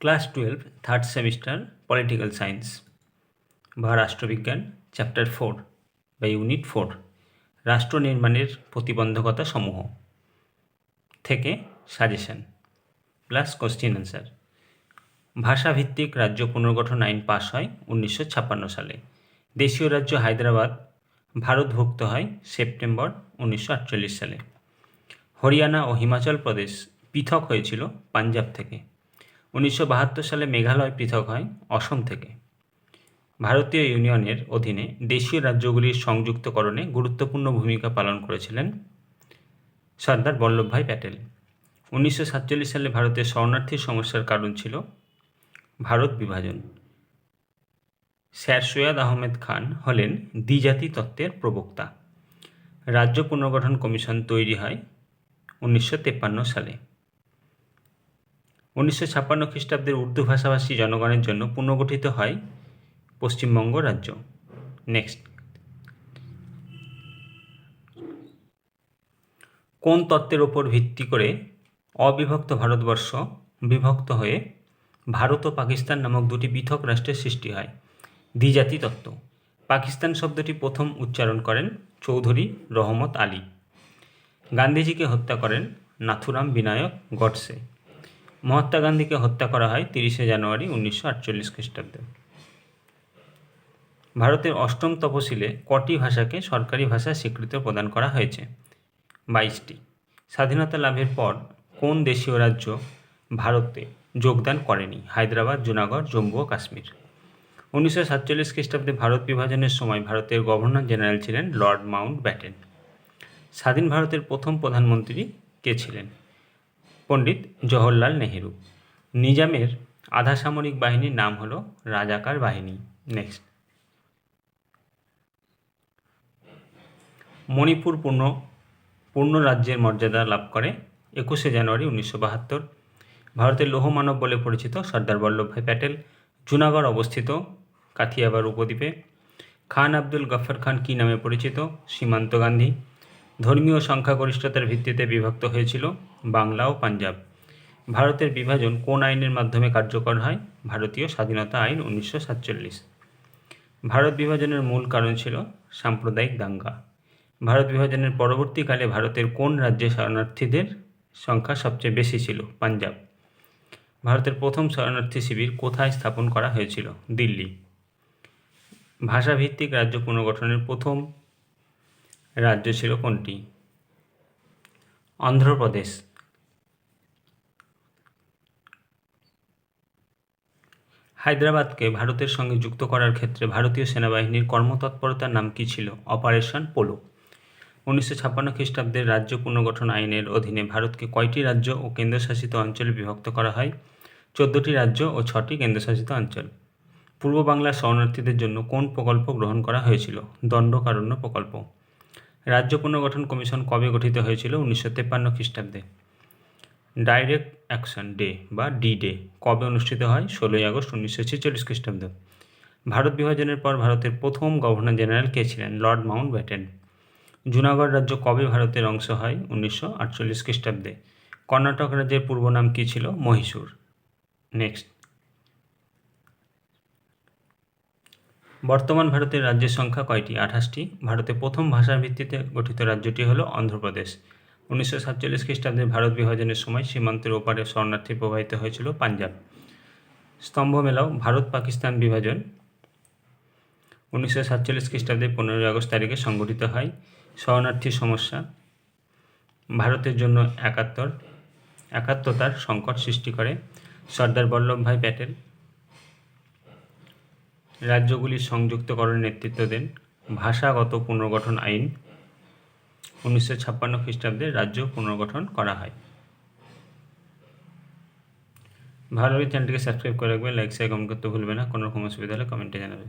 Class twelve, third semester, political science বা রাষ্ট্রবিজ্ঞান chapter four বা ইউনিট ফোর, রাষ্ট্র নির্মাণের প্রতিবন্ধকতা সমূহ থেকে সাজেশন, প্লাস কোশ্চেন অ্যান্সার। ভাষাভিত্তিক রাজ্য পুনর্গঠন আইন পাশ হয় উনিশশো ছাপ্পান্ন সালে। দেশীয় রাজ্য হায়দ্রাবাদ, ভারতভুক্ত হয় সেপ্টেম্বর উনিশশো আটচল্লিশ সালে। হরিয়ানা ও হিমাচল প্রদেশ পৃথক হয়েছিল পাঞ্জাব থেকে। উনিশশো বাহাত্তর সালে মেঘালয় পৃথক হয় অসম থেকে। ভারতীয় ইউনিয়নের অধীনে দেশীয় রাজ্যগুলির সংযুক্তকরণে গুরুত্বপূর্ণ ভূমিকা পালন করেছিলেন সর্দার বল্লভভাই প্যাটেল। উনিশশো সাতচল্লিশ সালে ভারতের শরণার্থীর সমস্যার কারণ ছিল ভারত বিভাজন। স্যার সৈয়দ আহমেদ খান হলেন দ্বিজাতি তত্ত্বের প্রবক্তা। রাজ্য পুনর্গঠন কমিশন তৈরি হয় উনিশশো সালে। উনিশশো ছাপ্পান্ন খ্রিস্টাব্দের উর্দু ভাষাভাষী জনগণের জন্য পুনর্গঠিত হয় পশ্চিমবঙ্গ রাজ্য। নেক্সট কোন তত্ত্বের ওপর ভিত্তি করে অবিভক্ত ভারতবর্ষ বিভক্ত হয়ে ভারত ও পাকিস্তান নামক দুটি পৃথক রাষ্ট্রের সৃষ্টি হয়? দ্বিজাতি তত্ত্ব। পাকিস্তান শব্দটি প্রথম উচ্চারণ করেন চৌধুরী রহমত আলী। গান্ধীজিকে হত্যা করেন নাথুরাম বিনায়ক গডসে। মহাত্মা গান্ধীকে হত্যা করা হয় তিরিশে জানুয়ারি উনিশশো আটচল্লিশ খ্রিস্টাব্দে। ভারতের অষ্টম তপশিলে কটি ভাষাকে সরকারি ভাষা স্বীকৃতি প্রদান করা হয়েছে? বাইশটি। স্বাধীনতা লাভের পর কোন দেশীয় রাজ্য ভারতে যোগদান করেনি? হায়দ্রাবাদ, জুনাগড়, জম্মু ও কাশ্মীর। উনিশশো সাতচল্লিশ খ্রিস্টাব্দে ভারত বিভাজনের সময় ভারতের গভর্নর জেনারেল ছিলেন লর্ড মাউন্ট ব্যাটেন। স্বাধীন ভারতের প্রথম প্রধানমন্ত্রী কে ছিলেন? পণ্ডিত জওহরলাল নেহেরু। নিজামের আধা সামরিক বাহিনীর নাম হলো রাজাকার বাহিনী। নেক্সট। মণিপুর পূর্ণ পূর্ণ রাজ্যের মর্যাদা লাভ করে একুশে জানুয়ারি উনিশশো বাহাত্তর। ভারতের লৌহমানব বলে পরিচিত সর্দার বল্লভভাই প্যাটেল জুনাগড় অবস্থিত কাথিয়াবার উপদ্বীপে। খান আব্দুল গফর খান কী নামে পরিচিত? সীমান্ত গান্ধী। ধর্মীয় সংখ্যাগরিষ্ঠতার ভিত্তিতে বিভক্ত হয়েছিল বাংলা ও পাঞ্জাব। ভারতের বিভাজন কোন আইনের মাধ্যমে কার্যকর হয়? ভারতীয় স্বাধীনতা আইন উনিশশো সাতচল্লিশ। ভারত বিভাজনের মূল কারণ ছিল সাম্প্রদায়িক দাঙ্গা। ভারত বিভাজনের পরবর্তীকালে ভারতের কোন রাজ্যে শরণার্থীদের সংখ্যা সবচেয়ে বেশি ছিল? পাঞ্জাব। ভারতের প্রথম শরণার্থী শিবির কোথায় স্থাপন করা হয়েছিল? দিল্লি। ভাষাভিত্তিক রাজ্য পুনর্গঠনের প্রথম রাজ্য ছিল কোনটি? অন্ধ্রপ্রদেশ। হায়দ্রাবাদকে ভারতের সঙ্গে যুক্ত করার ক্ষেত্রে ভারতীয় সেনাবাহিনীর কর্মতৎপরতার নাম কী ছিল? Operation Polo. উনিশশো ছাপ্পান্ন খ্রিস্টাব্দের রাজ্য পুনর্গঠন আইনের অধীনে ভারতকে কয়টি রাজ্য ও কেন্দ্রশাসিত অঞ্চলে বিভক্ত করা হয়? চোদ্দোটি রাজ্য ও ছটি কেন্দ্রশাসিত অঞ্চল। পূর্ব বাংলার শরণার্থীদের জন্য কোন প্রকল্প গ্রহণ করা হয়েছিল? দণ্ডকারণ্য প্রকল্প। রাজ্য পুনর্গঠন কমিশন কবে গঠিত হয়েছিল উনিশশো তেপ্পান্ন খ্রিস্টাব্দে? ডাইরেক্ট অ্যাকশন ডে বা ডি ডে কবে অনুষ্ঠিত হয়? ষোলোই আগস্ট উনিশশো ছেচল্লিশ খ্রিস্টাব্দে। ভারত বিভাজনের পর ভারতের প্রথম গভর্নর জেনারেল কে ছিলেন? লর্ড মাউন্ট ব্যাটেন জুনাগড় রাজ্য কবে ভারতের অংশ হয়? উনিশশো আটচল্লিশ খ্রিস্টাব্দে। কর্ণাটক রাজ্যের পূর্ব নাম কী ছিল? মহীশূর। নেক্সট বর্তমান ভারতের রাজ্যের সংখ্যা কয়টি? আঠাশটি। ভারতে প্রথম ভাষার ভিত্তিতে গঠিত রাজ্যটি হলো অন্ধ্রপ্রদেশ। উনিশশো সাতচল্লিশ খ্রিস্টাব্দে ভারত বিভাজনের সময় সীমান্তের ওপারে শরণার্থী প্রবাহিত হয়েছিল পাঞ্জাব। স্তম্ভ মেলাও ভারত পাকিস্তান বিভাজন। উনিশশো সাতচল্লিশ খ্রিস্টাব্দে পনেরোই আগস্ট তারিখে সংগঠিত হয়। শরণার্থী সমস্যা। ভারতের জন্য একাত্তর। একাত্মতার সংকট সৃষ্টি করে। সর্দার বল্লভভাই প্যাটেল রাজ্যগুলির সংযুক্তকরণের নেতৃত্ব দেন। ভাষাগত পুনর্গঠন আইন, উনিশশো ছাপ্পান্ন খ্রিস্টাব্দে রাজ্য পুনর্গঠন করা হয়। ভালো চ্যানেলটিকে সাবস্ক্রাইব করে রাখবে লাইক শেয়ার কমেন্ট করতে ভুলবে না। কোনো রকম অসুবিধা হলে কমেন্টে জানাবে